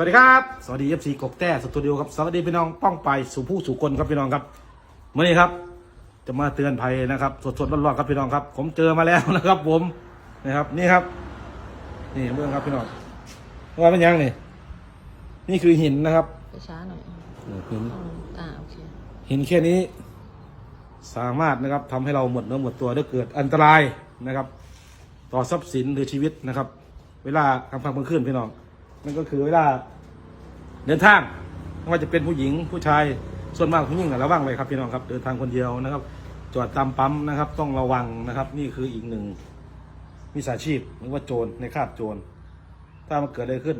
สวัสดีครับ สวัสดีเอฟซีกกแต้สตูดิโอครับสวัสดีพี่น้องป้องไปสู่ผู้สู่คนครับพี่น้องครับเมื่อนี้ครับ จะมาเตือนภัยนะครับ สดๆร้อนๆครับพี่น้องครับ ผมเจอมาแล้วนะครับ ผมนะครับ นี่ครับ นี่เรื่องครับพี่น้องว่าเป็นยังนี่นี่คือหินนะครับไปช้าหน่อยหินอืมอ่าโอเคหินแค่นี้ สามารถนะครับทำให้เราหมดเนื้อหมดตัวได้เกิดอันตรายนะครับ ต่อทรัพย์สินหรือชีวิตนะครับ เวลากลางค่ำกลางคืนพี่น้อง นั่นก็คือเวลาเดินทางไม่ว่าจะเป็นผู้หญิงผู้ชายส่วนมากผู้หญิงระวังเลยครับพี่น้องครับเดินทางคนเดียวนะครับ จอดตามปั๊มนะครับ ต้องระวังนะครับ นี่คืออีกหนึ่งมิจฉาชีพหรือว่าโจรในคาบโจร ถ้ามันเกิดอะไรขึ้น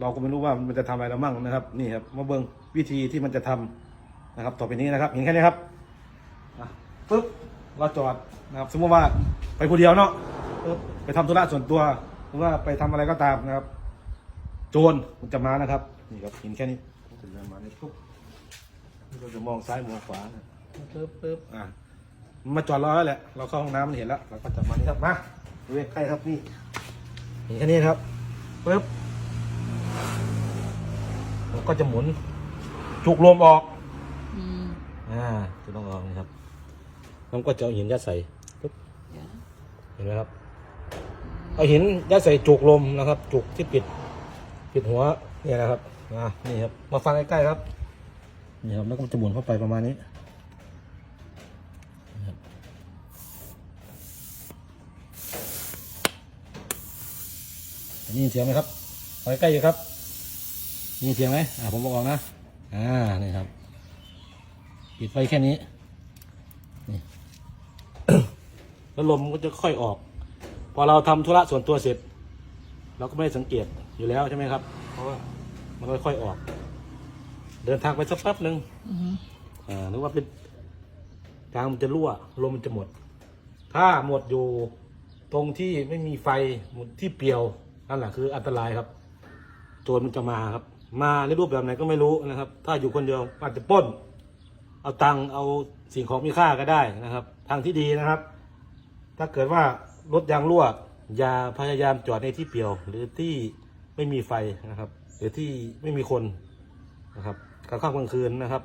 เราก็ไม่รู้ว่ามันจะทำอะไรเรามั่งนะครับ นี่ครับมาเบิ่งวิธีที่มันจะทำนะครับ ต่อไปนี้นะครับเห็นแค่นี้ครับปึ๊บเราจอดนะครับ สมมติว่าไปคนเดียวเนาะปึ๊บไปทำธุระส่วนตัวหรือว่าไปทำอะไรก็ตามนะครับ โจรมันจะมานะครับ นี่ครับเห็นแค่นี้มันจะมาในปุ๊บเราจะมองซ้ายมองขวานะปึ๊บปึ๊บอะมันมาจอดรอแล้วแหละ เราเข้าห้องน้ำมันเห็นแล้วเราก็จะมานี่ครับมาดูใกล้ครับนี่เห็นแค่นี้ครับปึ๊บมันก็จะหมุนจุกลมออกอืมอ่าจะต้องออกนะครับมันก็จะเอาหินยัดใส่ปึ๊บเดี๋ยวนะเห็นไหมครับเอาหินยัดใส่จุกลมนะครับ จุกที่ปิด ปิดหัวเนี่ยนะครับอ่านี่ครับ มาฟังใกล้ๆครับ นี่ครับแล้วก็จะหมุนเข้าไปประมาณนี้นะครับได้ยินเสียงไหมครับฟังใกล้ๆอยู่ครับได้ยินเสียงไหมอ่าผมบอกนะ อ่า นี่ครับ ปิดไฟแค่นี้ นี่ แล้วลมก็จะค่อยออก พอเราทำธุระส่วนตัวเสร็จ เราก็ไม่ได้สังเกตอยู่แล้วใช่ไหมครับ เพราะว่ามันก็ค่อยออก เดินทางไปสักแป๊บหนึ่งอือฮึอ่านึกว่าเป็นทางมันจะรั่วลมมันจะหมด ถ้าหมดอยู่ตรงที่ไม่มีไฟหมดที่เปลี่ยวนั่นแหละคืออันตรายครับโจรมันจะมาครับ มาในรูปแบบไหนก็ไม่รู้นะครับ ถ้าอยู่คนเดียวอาจจะปล้น เอาตังค์เอาสิ่งของมีค่าก็ได้นะครับ ทางที่ดีนะครับ ถ้าเกิดว่ารถยางรั่ว อย่าพยายามจอดในที่เปลี่ยว หรือที่ไม่มีไฟนะครับ หรือที่ไม่มีคนนะครับกลางค่ำกลางคืนนะครับ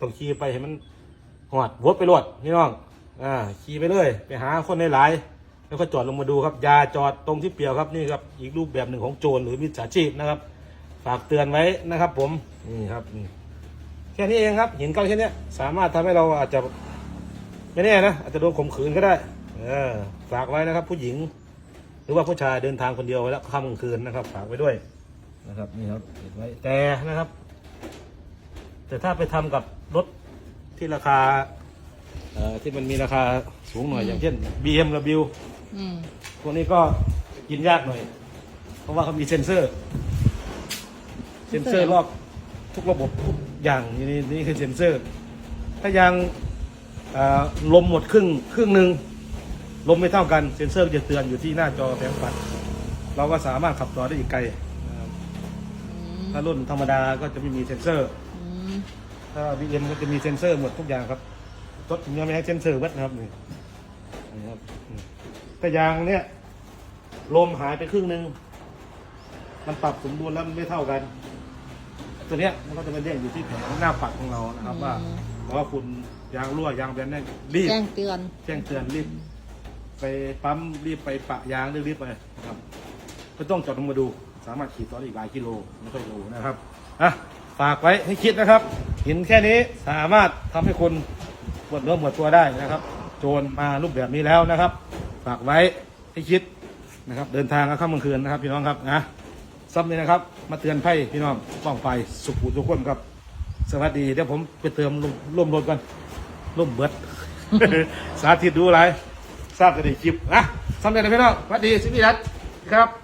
ต้องขี่ไปให้มันหอดวดไปรวดนี่น้องอ่าขี่ไปเลยไปหาคนในหลายๆแล้วก็จอดลงมาดูครับอย่าจอดตรงที่เปลี่ยวครับนี่ครับอีกรูปแบบหนึ่งของโจรหรือมิจฉาชีพนะครับ ฝากเตือนไว้นะครับ ผมนี่ครับนี่แค่นี้เองครับหินก้อนแค่นี้สามารถทำให้เราอาจจะไม่แน่นะอาจจะโดนข่มขืนก็ได้ เออฝากไว้นะครับ ผู้หญิง หรือว่าผู้ชายเดินทางคนเดียวไว้แล้วค่ำกลางคืนนะครับฝากไว้ด้วยนะครับนี่ครับเก็บไว้แต่นะครับ แต่ถ้าไปทำกับรถที่ราคาเอ่อที่มันมีราคาสูงหน่อยอย่างเช่น BMW อืมพวกนี้ก็กินยากหน่อย เพราะว่าเขามีเซ็นเซอร์ เซ็นเซอร์รอบทุกระบบทุกอย่างนี่นี่นี่คือเซ็นเซอร์ ถ้ายางเอ่อลมหมดครึ่งครึ่งหนึ่ง ลมไม่เท่ากันเซ็นเซอร์จะเตือนอยู่ที่หน้าจอแผงปัด เราก็สามารถขับต่อได้อีกไกลนะครับอืมถ้ารุ่นธรรมดาก็จะไม่มีเซ็นเซอร์ อืมถ้า BM ก็จะมีเซ็นเซอร์หมดทุกอย่างครับรถผมยังไม่ให้เซ็นเซอร์เวัดนะครับนี่นี่ครับอืมแต่ยางเนี่ยลมหายไปครึ่งหนึ่งมันปรับสมดุลแล้วมันไม่เท่ากัน ตัวเนี้ยมันก็จะเป็นเด้งอยู่ที่แผงหน้าปัดของเรานะครับ ว่าเพราะว่าคุณยางรั่วยางแบนแน่นรีบแจ้งเตือน แจ้งเตือนรีบ ไปปั๊มรีบไปปะยางรีบๆไปนะครับไม่ต้องจอดลงมาดู สามารถขี่ต่อได้อีกหลายกิโลไม่ค่อยโลนะครับอะฝากไว้ให้คิดนะครับห็นแค่นี้สามารถทำให้คนปวดเนื้อปวดตัวได้นะครับ โจรมารูปแบบนี้แล้วนะครับ ฝากไว้ให้คิดนะครับ เดินทางกลางค่ำกลางคืนนะครับ พี่น้องครับนะซ้ำนี้นะครับ มาเตือนไพ่พี่น้องป้องไปสุขุทุกคนครับ สวัสดีเดี๋ยวผมไปเติมลมร่วมรถกันร่วมเบิด สาธิตดูอะไร ทราบกันในคลิปนะสำเร็จแล้วพี่น้องสวัสดีสิพี่รัตครับ